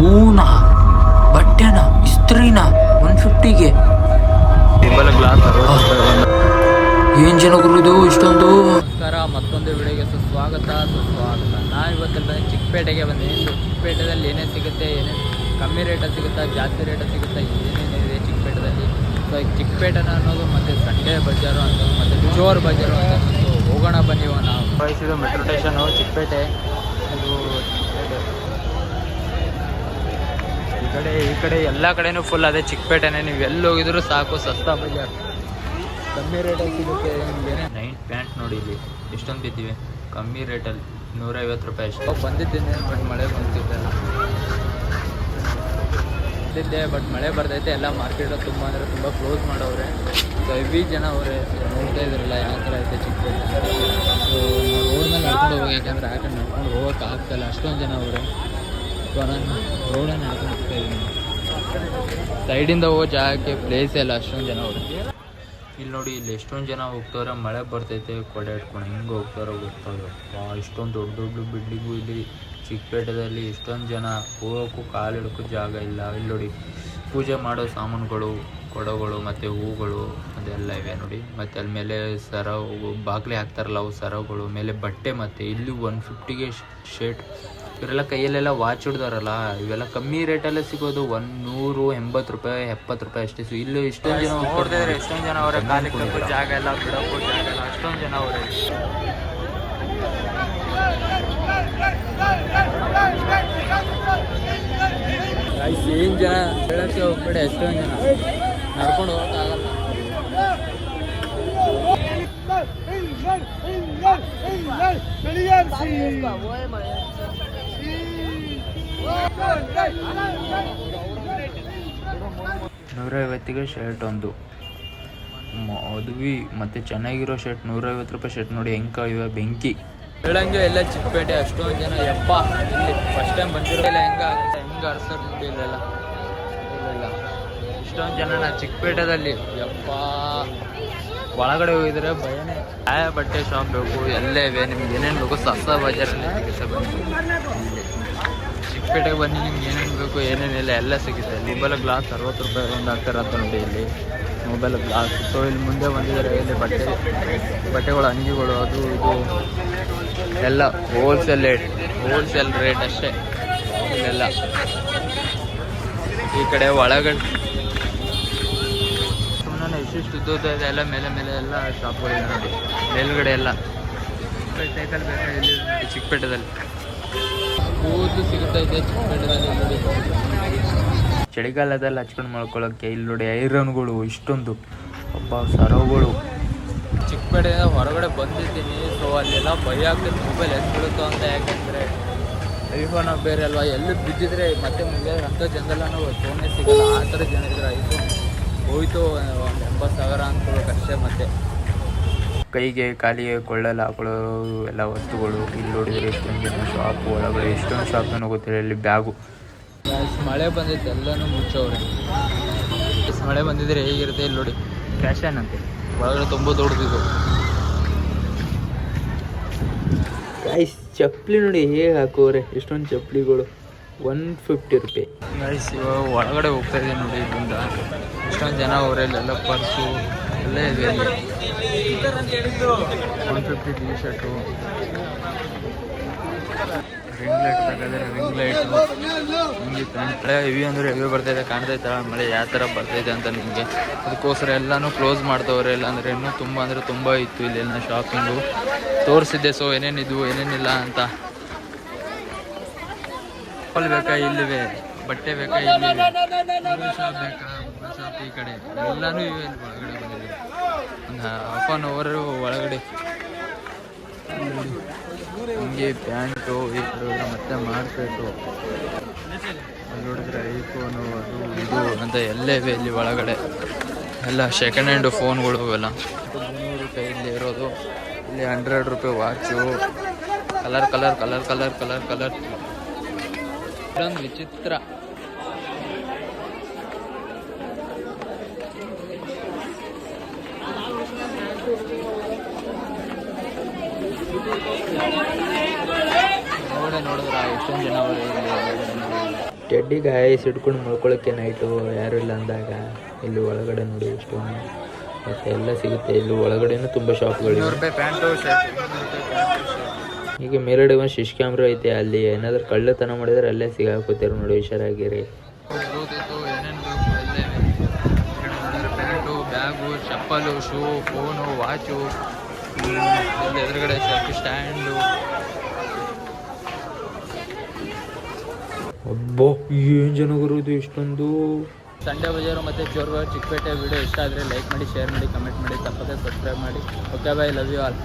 ಹೂನಾ ಬಟ್ಟೆನ ಇಸ್ತ್ರಿನ one ಫಿಫ್ಟಿಗೆ glass ಏನ್ ಜನ ಗುರುದು ಇಷ್ಟೊಂದು? ನಮಸ್ಕಾರ ಮತ್ತೊಂದು ವಿಡಿಯೋಗೆ ಸುಸ್ವಾಗತ ಸುಸ್ವಾಗತ. ನಾ ಇವತ್ತಲ್ಲಿ ಬಂದು ಚಿಕ್ಕಪೇಟೆಗೆ ಬಂದೆ. ಸೊ ಚಿಕ್ಕಪೇಟೆದಲ್ಲಿ ಏನೇನು ಸಿಗುತ್ತೆ ಏನೇನು ಕಮ್ಮಿ ರೇಟಲ್ಲಿ ಸಿಗುತ್ತಾ ಜಾಸ್ತಿ ರೇಟಲ್ಲಿ ಸಿಗುತ್ತಾ ಏನೇನಿದೆ ಚಿಕ್ಕಪೇಟೆದಲ್ಲಿ? ಸೊ ಈಗ ಚಿಕ್ಕಪೇಟೆನ ಅನ್ನೋದು ಮತ್ತು ಸಂಡೇ ಬಜಾರು ಅಂತ ಮತ್ತು ಜೋರ್ ಬಜಾರು ಅಂತ. ಸೊ ಹೋಗೋಣ ಬನ್ನಿ ನಾವು. Metro station Chickpet. ಇದು ಚಿಕ್ಕಪೇಟೆ ಈ ಕಡೆ ಈ ಕಡೆ ಎಲ್ಲ ಕಡೆನೂ ಫುಲ್ ಅದೇ ಚಿಕ್ಕಪೇಟೆನೇ. ನೀವು ಎಲ್ಲಿ ಹೋಗಿದ್ರು ಸಾಕು ಸಸ್ತಾ ಬಜಾರ್ ಕಮ್ಮಿ ರೇಟಲ್ಲಿ ಸಿಗುತ್ತೆ ನೈನ್ ನೈಟ್ ಪ್ಯಾಂಟ್ ನೋಡಿ ಇಲ್ಲಿ. ಎಷ್ಟೊಂದು ಬಿದ್ದಿವೆ ಕಮ್ಮಿ ರೇಟಲ್ಲಿ ನೂರೈವತ್ತು ರೂಪಾಯಿ ಅಷ್ಟು. ಬಂದಿದ್ದೀನಿ ಬಟ್ ಮಳೆ ಬಂದಿದ್ದೆಲ್ಲ ಬಂದಿದ್ದೆ ಬಟ್ ಮಳೆ ಬರ್ತೈತೆ ಎಲ್ಲ ಮಾರ್ಕೆಟ್ ತುಂಬ ಅಂದರೆ ತುಂಬ ಕ್ಲೋಸ್ ಮಾಡವ್ರೆ. ಸೊ ಹೆವಿ ಜನ ಅವರೇ. ನೋಡ್ತಾ ಇದ್ರಲ್ಲ ಯಾವ ಥರ ಐತೆ ಚಿಕ್ಕಪೇಟೆ ಸೊ ರೋಡ್ ಮೇಲೆ ನಡ್ಕೊಂಡು ಹೋಗಿ ಯಾಕಂದ್ರೆ ಕಡೆ ನಡ್ಕೊಂಡು ಹೋಗೋಕೆ ಆಗ್ತಾಯಿಲ್ಲ ಅಷ್ಟೊಂದು ಜನ ಅವರೇ. ಸೈಡಿಂದ ಹೋಗೋ ಜಾಗಕ್ಕೆ ಪ್ಲೇಸ್ ಎಲ್ಲ ಅಷ್ಟೊಂದು ಜನ ಹೋಗ್ತೀವಿ ಇಲ್ಲಿ ನೋಡಿ, ಇಲ್ಲಿ ಎಷ್ಟೊಂದು ಜನ ಹೋಗ್ತವ್ರೆ ಮಳೆ ಬರ್ತೈತೆ, ಕೊಡೆ ಇಟ್ಕೊಂಡು ಹೆಂಗೆ ಹೋಗ್ತಾರೋ ಗೊತ್ತಾಗ ಇಷ್ಟೊಂದು ದೊಡ್ಡ ದೊಡ್ಡ ಬಿಲ್ಡಿಂಗು ಇಲ್ಲಿ, ಚಿಕ್ಕಪೇಟೆದಲ್ಲಿ ಎಷ್ಟೊಂದು ಜನ ಹೋಗೋಕ್ಕೂ ಕಾಲಿಡೋಕ್ಕೂ ಜಾಗ ಇಲ್ಲ. ಇಲ್ಲಿ ನೋಡಿ, ಪೂಜೆ ಮಾಡೋ ಸಾಮಾನುಗಳು, ಕೊಡಗಳು ಮತ್ತು ಹೂಗಳು ಅದೆಲ್ಲ ಇವೆ ನೋಡಿ. ಮತ್ತು ಅಲ್ಲಿ ಮೇಲೆ ಸರ ಬಾಗಿಲೆ ಹಾಕ್ತಾರಲ್ಲ ಅವು ಸರಗಳು, ಮೇಲೆ ಬಟ್ಟೆ ಮತ್ತು ಇಲ್ಲಿ ಒನ್ ಫಿಫ್ಟಿಗೆ ಶರ್ಟ್ ಇವರೆಲ್ಲ ಕೈಯಲ್ಲೆಲ್ಲ ವಾಚ್ ಹಿಡ್ದಾರಲ್ಲ ಇವೆಲ್ಲ ಕಮ್ಮಿ ರೇಟಲ್ಲೇ ಸಿಗೋದು ಒನ್ ನೂರು ಎಂಬತ್ತು ರೂಪಾಯಿ ಎಪ್ಪತ್ತು ರೂಪಾಯಿ ಅಷ್ಟೇ ಸೊ ಇಲ್ಲಿ ಇಷ್ಟೊಂದು ಜನ ನೋಡ್ತಿದ್ರೆ ಎಷ್ಟೊಂದು ಜನ ಅವರ ಕಾಲಿಕ್ಕೆ ಜಾಗ ಎಲ್ಲ ಬಿಡೋಕ್ಕೂ ಜಾಗ ಎಲ್ಲ ಅಷ್ಟೊಂದು ಜನ ಅವರೇ. ಏನು ಜನ? ಹೇಳಕ್ಕೆ ಹೋಗ್ಬೇಡಿ ಎಷ್ಟೊಂದು ಜನ. ನಡ್ಕೊಂಡು ಹೋಗೋಕ್ಕಾಗಲ್ಲ ನೂರೈವತ್ತಿಗೆ ಶರ್ಟ್ ಒಂದು. ಮದುವೆ, ಮತ್ತೆ ಚೆನ್ನಾಗಿರೋ ಶರ್ಟ್ ನೂರೈವತ್ತು ರೂಪಾಯಿ ಶರ್ಟ್ ನೋಡಿ ಹೆಂಗೆ ಇವೆ ಬೆಂಕಿ. ಹೇಳಂಗೆ ಎಲ್ಲ ಚಿಕ್ಕಪೇಟೆ ಅಷ್ಟೊಂದು ಜನ, ಯಪ್ಪ, ಇಲ್ಲಿ ಫಸ್ಟ್ ಟೈಮ್ ಬಂದಿರೋ ಹೆಂಗ ಆಗುತ್ತೆ, ಹೆಂಗೆ ಆಡ್ಸೋದು ನೋಡಿ ಇಷ್ಟೊಂದು ಜನ ನಾ ಚಿಕ್ಕಪೇಟೆದಲ್ಲಿ. ಯಪ್ಪ. ಒಳಗಡೆ ಹೋಗಿದ್ರೆ ಭಯನೇ. ಯಾವ ಬಟ್ಟೆ ಶಾಪ್ ಬೇಕು ಎಲ್ಲೇ ಇವೆ, ನಿಮ್ಗೆ ಏನೇನು ಬೇಕು ಸಸ್ತ ಬಜಾರ್ ಚಿಕ್ಕಪೇಟೆಗೆ ಬನ್ನಿ, ನಿಮ್ಗೆ ಏನೇನು ಬೇಕು ಏನೇನಿಲ್ಲ ಎಲ್ಲ ಸಿಗುತ್ತೆ. ಮೊಬೈಲ್ ಗ್ಲಾಸ್ ಅರವತ್ತು ರೂಪಾಯಿ ಒಂದು ಅಂತ ನೋಡಿ ಇಲ್ಲಿ. ಮೊಬೈಲ್ ಗ್ಲಾಸ್ ಸೊ ಇಲ್ಲಿ ಮುಂದೆ ಬಂದಿದ್ದಾರೆ ಇಲ್ಲಿ ಬಟ್ಟೆ, ಬಟ್ಟೆಗಳು, ಅಂಗಿಗಳು, ಅದು ಇದು, ಎಲ್ಲ ಹೋಲ್ಸೇಲ್ ರೇಟ್ ಹೋಲ್ಸೇಲ್ ರೇಟ್ ಅಷ್ಟೇ. ಇಲ್ಲೆಲ್ಲ ಈ ಕಡೆ ಒಳಗಡೆ. ಸುಮ್ಮನೆ ಇಷ್ಟಿಷ್ಟು ಉದ್ದ ಇದೆ, ಎಲ್ಲ ಮೇಲೆ ಮೇಲೆ ಎಲ್ಲ ಶಾಪ್ಗಳಿದೆ ನೋಡಿ. ಮೇಲ್ಗಡೆ ಎಲ್ಲ. ಸೈಕಲ್ ಬೇಕಾ ಇಲ್ಲಿ? ಚಿಕ್ಕಪೇಟೆದಲ್ಲಿ. ಕೂದಲು ಸಿಗುತ್ತಾ ಇದೆ ನೋಡಿ. ಚಳಿಗಾಲದಲ್ಲಿ ಹಚ್ಕೊಂಡು ಮಾಡ್ಕೊಳ್ಳೋಕ್ಕೆ ಇಲ್ಲಿ ನೋಡಿ ಐರನ್ಗಳು ಇಷ್ಟೊಂದು. ಒಬ್ಬ ಸರವುಗಳು. ಚಿಕ್ಕಪೇಟೆಯಿಂದ ಹೊರಗಡೆ ಬಂದಿದ್ದೀನಿ ಸೊ ಅಲ್ಲೆಲ್ಲ ಭಯ ಆಗ್ತದೆ ಮೊಬೈಲ್ ಎಷ್ಟು ಬೀಳುತ್ತೋ ಅಂತ ಯಾಕಂದರೆ. ಐಫೋನ್ ಬೇರೆ ಅಲ್ವಾ? ಎಲ್ಲಿ ಬಿದ್ದಿದ್ರೆ ಮತ್ತೆ ಮುಂದೆ ಅಂಥ ಜನರೆಲ್ಲ ಫೋನೇ ಸಿಗಲ್ಲ. ಆ ಥರ ಜನ ಇದ್ರೆ ಐಫೋನ್ ಹೋಯ್ತು ಒಂದು ಎಂಬತ್ತು ಸಾವಿರ ಅನ್ಕೋಬೇಕು ಅಷ್ಟೇ ಕೈಗೆ ಕಾಲಿಗೆ ಕೊಳ್ಳಲು ಹಾಕೊಳ್ಳೋ ಎಲ್ಲ ವಸ್ತುಗಳು ಇಲ್ಲಿ ನೋಡಿದರೆ ಎಷ್ಟೊಂದು ಜನ ಶಾಪು ಒಳಗಡೆ ಎಷ್ಟೊಂದು ಶಾಪ್ ನನಗೆ ಗೊತ್ತಿಲ್ಲ ಇಲ್ಲಿ ಬ್ಯಾಗು ಮಳೆ ಬಂದಿತ್ತು ಎಲ್ಲನೂ ಮುಚ್ಚವ್ರೆ. ಮಳೆ ಬಂದಿದ್ರೆ ಹೇಗಿರುತ್ತೆ ಇಲ್ಲಿ ನೋಡಿ. ಫ್ಯಾಷನ್ ಅಂತೆ. ಒಳಗಡೆ ತುಂಬ ದೊಡ್ಡದಿದ್ದು ಗೈಸ್ ಚಪ್ಪಲಿ ನೋಡಿ ಹೇಗೆ ಹಾಕೋರೆ ಎಷ್ಟೊಂದು ಚಪ್ಪಲಿಗಳು. ಒನ್ ಫಿಫ್ಟಿ ಗೈಸ್ ಇವಾಗ ಒಳಗಡೆ ಹೋಗ್ತಾ ಇದೆ ನೋಡಿ ಇಲ್ಲಿಂದ. ಎಷ್ಟೊಂದು ಜನ ಅವರೆಲ್ಲೆಲ್ಲ ಪರ್ಸು ಎಲ್ಲ ಇದೆ one fifty T shirt ring light ತಗೊಂಡ್ರೆ ರಿಂಗ್ ಲೈಟ್ ನಿಮಗೆ ಮಳೆ ಹೆವಿ ಅಂದರೆ ಹೆವಿ ಬರ್ತೈತೆ ಕಾಣ್ತೈತೆ ಮಳೆ ಯಾವ ಥರ ಬರ್ತೈತೆ ಅಂತ ನಿಮಗೆ? ಅದಕ್ಕೋಸ್ಕರ ಎಲ್ಲನೂ ಕ್ಲೋಸ್ ಮಾಡ್ತವ್ರೆ, ಇಲ್ಲ ಅಂದರೆ ಇನ್ನೂ ತುಂಬ ಅಂದರೆ ತುಂಬ ಇತ್ತು ಇಲ್ಲೆಲ್ಲ ಶಾಪಿಂಗು ತೋರಿಸಿದ್ದೆ ಸೊ ಏನೇನಿದ್ವು ಏನೇನಿಲ್ಲ ಅಂತ. ಚಪ್ಪಲ್ ಬೇಕಾ, ಇಲ್ಲಿವೆ. ಬಟ್ಟೆ ಬೇಕಾ, ಇಲ್ಲಿವೆ. ಶಾಪ್ ಬೇಕಾ ಶಾಪ್ ಈ ಕಡೆ. ಎಲ್ಲನೂ ಇವೆ ಒಳಗಡೆ ಬಂದಿದೆ. ಹಾಫ್ ಆನ್ ಅವರು ಒಳಗಡೆ. ಹಿಂಗೆ ಪ್ಯಾಂಟು, ಈ ಹೋದ್ರೆ ಮತ್ತೆ ಮಾರ್ಕೆಟು ಅಲ್ಲಿ ನೋಡಿದ್ರೆ ಐಫೋನು ಅದು ಇದು ಅಂತ ಎಲ್ಲೇ ಇವೆ ಇಲ್ಲಿ ಒಳಗಡೆ. ಎಲ್ಲ ಸೆಕೆಂಡ್ ಹ್ಯಾಂಡ್ ಫೋನ್ಗಳು ಎಲ್ಲ ಮುನ್ನೂರು ರೂಪಾಯಿ ಇಲ್ಲಿ ಇರೋದು. ಇಲ್ಲಿ ಹಂಡ್ರೆಡ್ ರೂಪಾಯಿ watch colour colour colour colour colour colour ಇದೊಂದು ವಿಚಿತ್ರ ನೋಡೇ ನೋಡಿದ್ರ ಎಷ್ಟೊಂದು ಜನ ಅವರು ಇಲ್ಲಿ ಟೆಡ್ಡಿ ಗಾಯಸ್ ಸಿಡ್ಕೊಂಡು ಮಲ್ಕೊಳಕ್ಕೆ ನೈಟು ಯಾರು ಇಲ್ಲ ಅಂದಾಗ ಇಲ್ಲಿ ಒಳಗಡೆ ನೋಡಿ ಇಷ್ಟೊಂದು ಮತ್ತೆ ಎಲ್ಲ ಸಿಗುತ್ತೆ. ಇಲ್ಲಿ ಒಳಗಡೆನೂ ತುಂಬ ಶಾಪ್ಗಳಿವೆ ಈಗ ಮೇಲ್ಗಡೆ ಒಂದು ಶಿಶ್ ಕ್ಯಾಮ್ರಾ ಐತೆ ಅಲ್ಲಿ ಏನಾದ್ರು ಕಳ್ಳತನ ಮಾಡಿದ್ರೆ ಅಲ್ಲೇ ಸಿಗಾಕೋತೀರ ನೋಡಿ ಹುಷಾರಾಗಿರಿ. ಬ್ಯಾಗು ಚಪ್ಪಲು ಶೂ ಫೋನು ವಾಚು ಎದುರುಗಡೆ ಸೆಲ್ಫಿ ಸ್ಟ್ಯಾಂಡು. ಏನ್ ಏನು ಜನ ಗುರುದು ಇಷ್ಟೊಂದು? ಸಂಡೇ ಬಜಾರು ಮತ್ತೆ ಜೋರ್ವ ಚಿಕ್ಕಪೇಟೆ ವಿಡಿಯೋ ಇಷ್ಟ ಆದ್ರೆ ಲೈಕ್ ಮಾಡಿ ಶೇರ್ ಮಾಡಿ ಕಮೆಂಟ್ ಮಾಡಿ ತಪ್ಪದೆ ಸಬ್ಸ್ಕ್ರೈಬ್ ಮಾಡಿ. Okay bye love you all